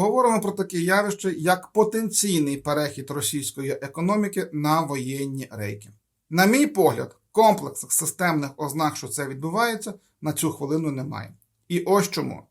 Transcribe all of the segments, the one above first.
поговоримо про таке явище, як потенційний перехід російської економіки на воєнні рейки. На мій погляд, комплексних системних ознак, що це відбувається, на цю хвилину немає. І ось чому.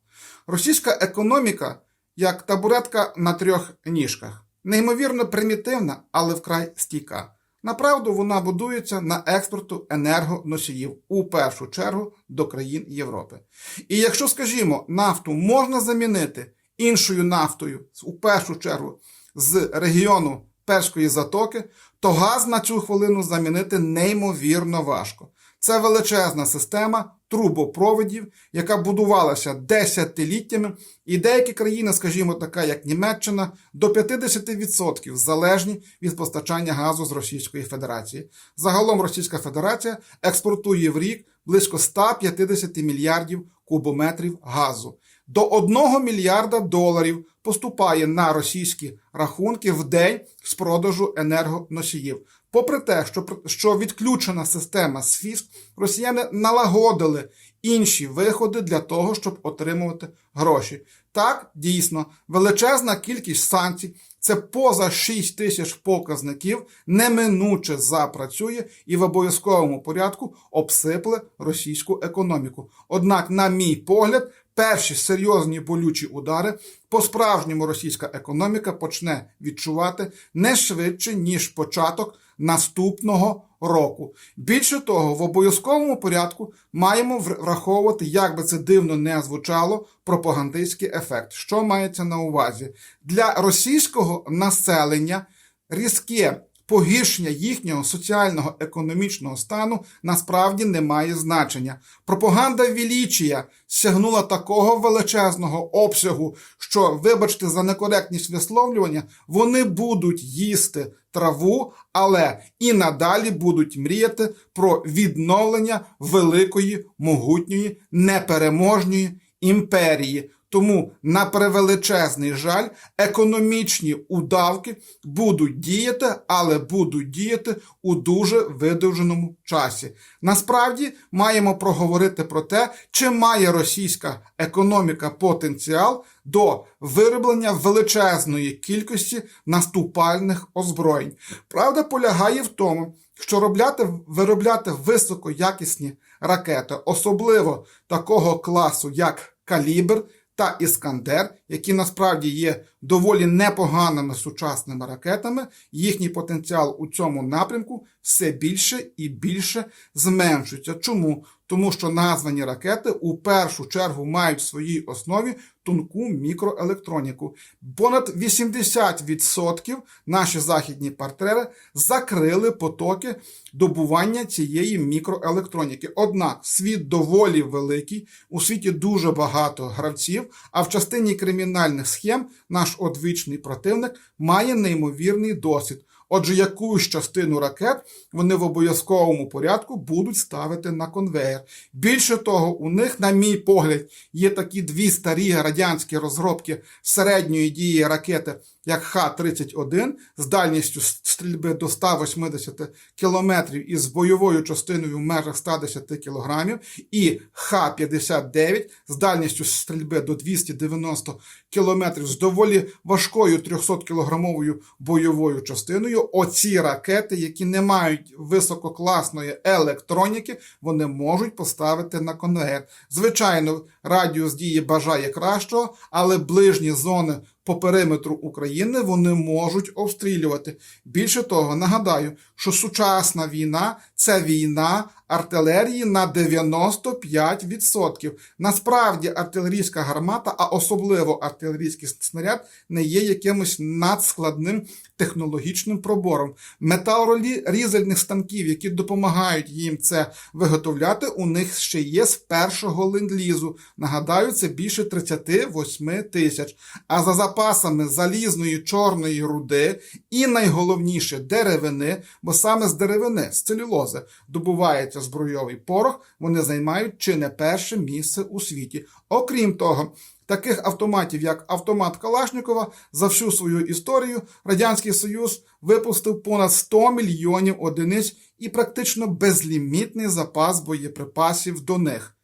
Російська економіка як табуретка на трьох ніжках. Неймовірно примітивна, але вкрай стійка. Направду вона будується на експорту енергоносіїв у першу чергу до країн Європи. І якщо, скажімо, нафту можна замінити іншою нафтою, у першу чергу з регіону Перської затоки, то газ на цю хвилину замінити неймовірно важко. Це величезна система трубопроводів, яка будувалася десятиліттями, і деякі країни, скажімо, така як Німеччина, до 50% залежні від постачання газу з Російської Федерації. Загалом Російська Федерація експортує в рік близько 150 мільярдів кубометрів газу. До 1 мільярда доларів поступає на російські рахунки в день з продажу енергоносіїв. Попри те, що, що відключена система СФІС, росіяни налагодили інші виходи для того, щоб отримувати гроші. Так, дійсно, величезна кількість санкцій, це поза 6 тисяч показників, неминуче запрацює і в обов'язковому порядку обсипле російську економіку. Однак, на мій погляд, перші серйозні болючі удари по-справжньому російська економіка почне відчувати не швидше, ніж початок наступного року. Більше того, в обов'язковому порядку маємо враховувати, як би це дивно не звучало, пропагандистський ефект. Що мається на увазі? Для російського населення різке погіршення їхнього соціального економічного стану насправді не має значення. Пропаганда Вілічія сягнула такого величезного обсягу, що, вибачте, за некоректність висловлювання, вони будуть їсти траву, але і надалі будуть мріяти про відновлення великої, могутньої, непереможної імперії. Тому на превеличезний жаль, економічні удавки будуть діяти, але будуть діяти у дуже видовженому часі. Насправді маємо проговорити про те, чи має російська економіка потенціал до вироблення величезної кількості наступальних озброєнь. Правда полягає в тому, що робляти, виробляти високоякісні ракети, особливо такого класу, як калібр та Іскандер, які насправді є доволі непоганими сучасними ракетами, їхній потенціал у цьому напрямку все більше і більше зменшується. Чому? Тому що названі ракети у першу чергу мають в своїй основі тонку мікроелектроніку. Понад 80% наші західні партнери закрили потоки добування цієї мікроелектроніки. Однак світ доволі великий, у світі дуже багато гравців, а в частині кримінальних схем наш одвічний противник має неймовірний досвід. Отже, якусь частину ракет вони в обов'язковому порядку будуть ставити на конвейер. Більше того, у них, на мій погляд, є такі дві старі радянські розробки середньої дії ракети, як Х-31 з дальністю стрільби до 180 км із бойовою частиною в межах 110 кг, і Х-59 з дальністю стрільби до 290 км з доволі важкою 300-кілограмовою бойовою частиною. Оці ракети, які не мають висококласної електроніки, вони можуть поставити на конвейер. Звичайно, радіус дії бажає кращого, але ближні зони по периметру України вони можуть обстрілювати. Більше того, нагадаю, що сучасна війна це війна артилерії на 95%. Насправді артилерійська гармата, а особливо артилерійський снаряд, не є якимось надскладним технологічним пробором. Металорізальних станків, які допомагають їм це виготовляти, у них ще є з першого ленд-лізу. Нагадаю, це більше 38 тисяч. А за запасами залізної чорної руди і найголовніше деревини, бо саме з деревини, з целюлози, добувається збройовий порох, вони займають чи не перше місце у світі. Окрім того, таких автоматів, як автомат Калашникова, за всю свою історію Радянський Союз випустив понад 100 мільйонів одиниць і практично безлімітний запас боєприпасів до них.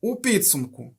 У підсумку,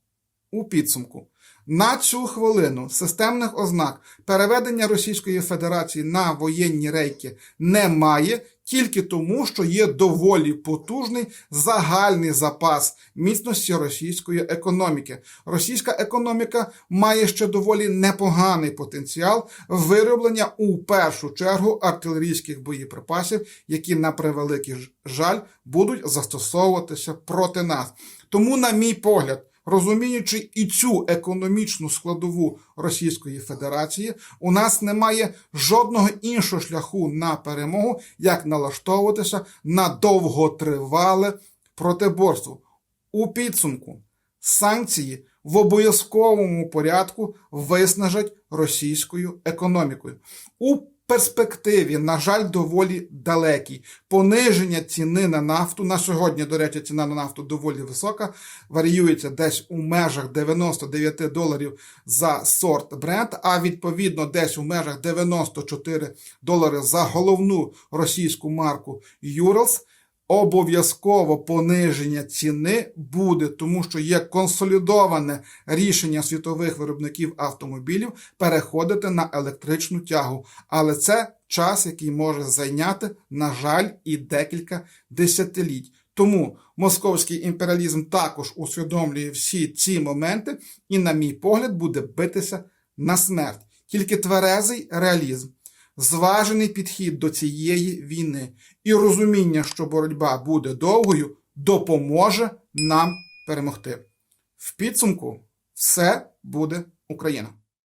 у підсумку. На цю хвилину системних ознак переведення Російської Федерації на воєнні рейки немає, тільки тому, що є доволі потужний загальний запас міцності російської економіки. Російська економіка має ще доволі непоганий потенціал вироблення у першу чергу артилерійських боєприпасів, які на превеликий жаль будуть застосовуватися проти нас. Тому, на мій погляд, Розуміючи і цю економічну складову Російської Федерації, у нас немає жодного іншого шляху на перемогу, як налаштовуватися на довготривале протиборство. У підсумку санкції в обов'язковому порядку виснажать російською економікою. У перспективі, на жаль, доволі далекій. Пониження ціни на нафту на сьогодні, до речі, ціна на нафту доволі висока, варіюється десь у межах 99 доларів за сорт бренд, а відповідно десь у межах 94 долари за головну російську марку Urals. Обов'язково пониження ціни буде, тому що є консолідоване рішення світових виробників автомобілів переходити на електричну тягу. Але це час, який може зайняти, на жаль, і декілька десятиліть. Тому московський імперіалізм також усвідомлює всі ці моменти і, на мій погляд, буде битися на смерть. Тільки тверезий реалізм зважений підхід до цієї війни і розуміння, що боротьба буде довгою, допоможе нам перемогти. В підсумку все буде Україна.